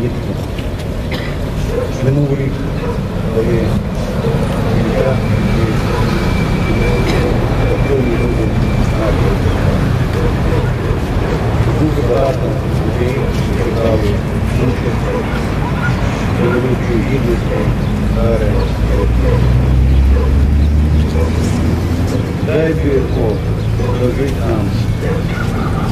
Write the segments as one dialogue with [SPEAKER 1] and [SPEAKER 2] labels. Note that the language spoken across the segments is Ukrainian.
[SPEAKER 1] дітки. Минув рік, коли життя і люди. Дуже багато людей. Дай Бог прожить нам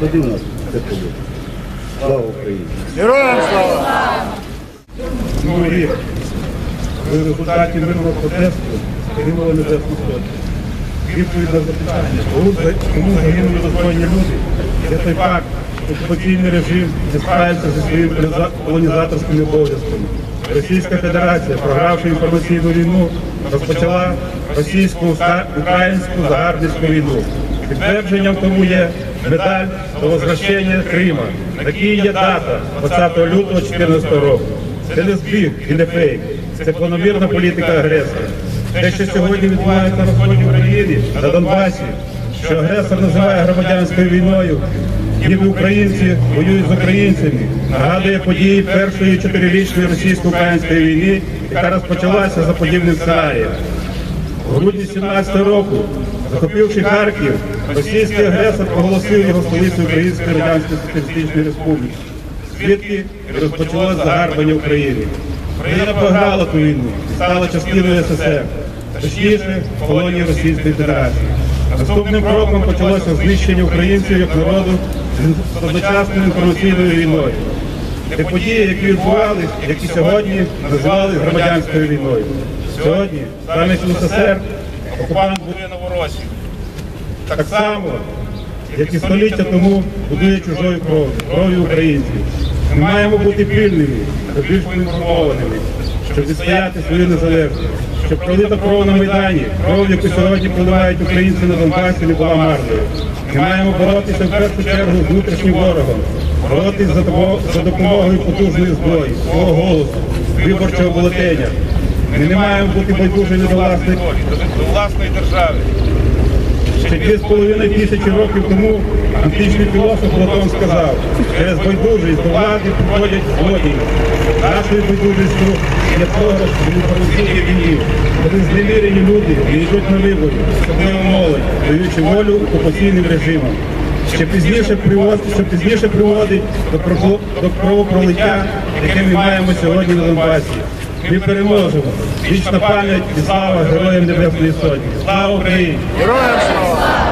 [SPEAKER 1] Тоді у нас все буде. Слава Україні!
[SPEAKER 2] Героям слава! Рік. Ви в результаті мирного протесту отримали небесну сотню. Відповідь на запитання, кому загинули достойні люди, є той факт, що окупаційний режим не справився зі своїми колонізаторськими обов'язками. Російська Федерація, програвши інформаційну війну, розпочала російсько-українську загарбницьку війну. Підтвердженням тому є медаль до возвращення Крима. Такий є дата 20 лютого 2014 року. Це не збіг і не фейк. Це планомірна політика агресора. Те, що сьогодні відбувається на сході України, на Донбасі, що агресор називає громадянською війною, ніби українці воюють з українцями, нагадує події першої чотирирічної російсько-української війни, яка розпочалася за подібним сценарієм. У грудні 17 року, захопивши Харків, російський агресор оголосив його столицю Української Радянської Соціалістичної Республіки, звідки розпочалось загарбання України. Україна програла ту війну і стала частиною СССР, точніше колонії Російської Федерації. Наступним кроком почалося знищення українців як народу з одночасною інформаційною війною. Це події, які відбувалися, які сьогодні називали громадянською війною. Сьогодні, замість УССР, окупант будує Новоросію. Так само, як і століття тому будує чужою кров'ю, кров'ю українців. Ми маємо бути пильними та більш поінформованими, щоб відстояти свою незалежність, щоб пролита кров на Майдані, кров, яку сьогодні проливають українці на Донбасі, не була марною. Ми маємо боротися в першу чергу з внутрішнім ворогом, боротися за, за допомогою потужної зброї, свого голосу, виборчого бюлетеня. Ми не маємо бути байдужими до власної
[SPEAKER 3] до власної держави.
[SPEAKER 2] Ще дві з половиною тисячі років тому античний філософ Платон сказав, через байдужість до влади приходять злодії. Нашою байдужістю є програш в інформаційній війні, коли зневірені люди не йдуть на вибори, особливо молодь, даючи волю окупаційним режимам. Ще пізніше приводить, що пізніше приводить до кровопролиття, яке ми маємо сьогодні на Донбасі. Ми переможемо. Вічна пам'ять і слава Героям Небесної Сотні. Слава Україні!
[SPEAKER 3] Героям слава!